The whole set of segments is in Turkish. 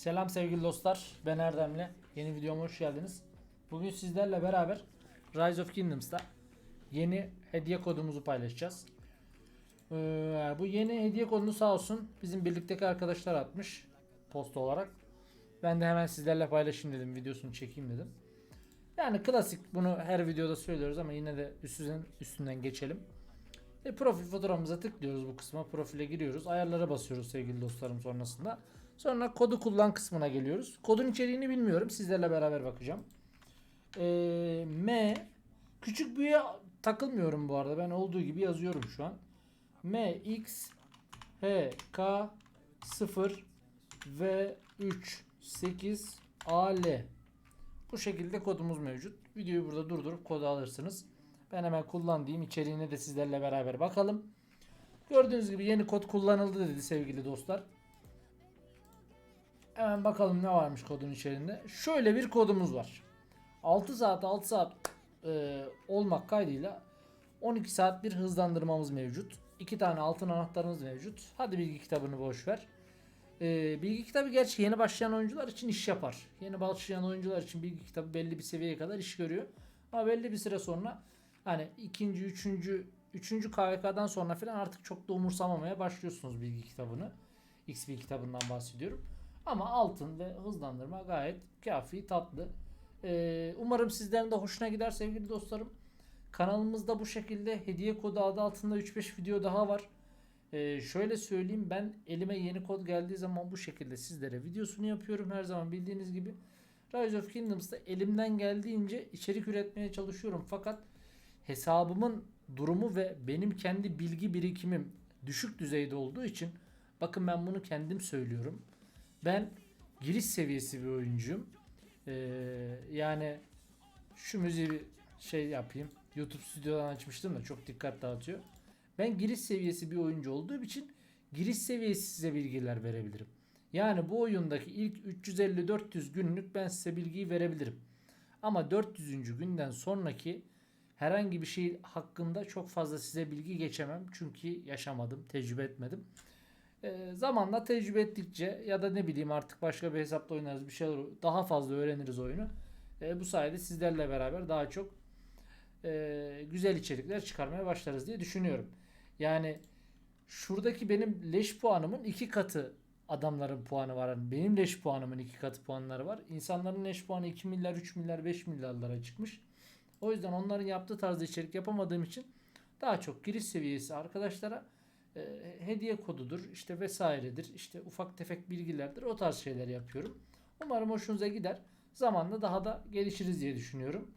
Selam sevgili dostlar. Ben Erdemli. Yeni videoma hoş geldiniz. Bugün sizlerle beraber Rise of Kingdoms'ta yeni hediye kodumuzu paylaşacağız. Ee, bu yeni hediye kodunu sağ olsun bizim birlikteki arkadaşlar atmış post olarak. Ben de hemen sizlerle paylaşayım dedim. Videosunu çekeyim dedim. Yani klasik bunu her videoda söylüyoruz ama yine de üstünden, üstünden geçelim. E, profil fotoğrafımıza tıklıyoruz bu kısma. Profile giriyoruz. Ayarlara basıyoruz sevgili dostlarım sonrasında. Sonra kodu kullan kısmına geliyoruz. Kodun içeriğini bilmiyorum. Sizlerle beraber bakacağım. E, M küçük büyüğe takılmıyorum bu arada. Ben olduğu gibi yazıyorum şu an. M X H K 0 V 3 8 A L bu şekilde kodumuz mevcut. Videoyu burada durdurup kodu alırsınız. Ben hemen kullan diyeyim. İçeriğine de sizlerle beraber bakalım. Gördüğünüz gibi yeni kod kullanıldı dedi sevgili dostlar. Hemen bakalım ne varmış kodun içerisinde. Şöyle bir kodumuz var. 6 saat 6 saat e, olmak kaydıyla 12 saat bir hızlandırmamız mevcut. 2 tane altın anahtarımız mevcut. Hadi bilgi kitabını boş ver. Ee, bilgi kitabı gerçi yeni başlayan oyuncular için iş yapar. Yeni başlayan oyuncular için bilgi kitabı belli bir seviyeye kadar iş görüyor. Ama belli bir süre sonra hani ikinci, üçüncü, üçüncü KVK'dan sonra falan artık çok da umursamamaya başlıyorsunuz bilgi kitabını. XP kitabından bahsediyorum. Ama altın ve hızlandırma gayet kafi, tatlı. Ee, umarım sizlerin de hoşuna gider sevgili dostlarım. Kanalımızda bu şekilde hediye kodu adı altında 3-5 video daha var. Ee, şöyle söyleyeyim ben elime yeni kod geldiği zaman bu şekilde sizlere videosunu yapıyorum her zaman bildiğiniz gibi. Rise of Kingdoms'ta elimden geldiğince içerik üretmeye çalışıyorum fakat hesabımın durumu ve benim kendi bilgi birikimim düşük düzeyde olduğu için bakın ben bunu kendim söylüyorum. Ben giriş seviyesi bir oyuncuyum. Ee, yani şu müziği bir şey yapayım. YouTube stüdyodan açmıştım da çok dikkat dağıtıyor. Ben giriş seviyesi bir oyuncu olduğum için giriş seviyesi size bilgiler verebilirim. Yani bu oyundaki ilk 350-400 günlük ben size bilgiyi verebilirim. Ama 400. günden sonraki herhangi bir şey hakkında çok fazla size bilgi geçemem. Çünkü yaşamadım, tecrübe etmedim. Ee, zamanla tecrübe ettikçe ya da ne bileyim artık başka bir hesapla oynarız bir şeyler daha fazla öğreniriz oyunu. Ee, bu sayede sizlerle beraber daha çok e, güzel içerikler çıkarmaya başlarız diye düşünüyorum. Yani şuradaki benim leş puanımın iki katı adamların puanı var. Yani benim leş puanımın iki katı puanları var. İnsanların leş puanı 2 milyar, 3 milyar, 5 milyarlara çıkmış. O yüzden onların yaptığı tarzda içerik yapamadığım için daha çok giriş seviyesi arkadaşlara e, hediye kodudur işte vesairedir işte ufak tefek bilgilerdir o tarz şeyler yapıyorum. Umarım hoşunuza gider. Zamanla daha da gelişiriz diye düşünüyorum.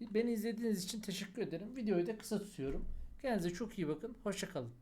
Beni izlediğiniz için teşekkür ederim. Videoyu da kısa tutuyorum. Kendinize çok iyi bakın. Hoşçakalın.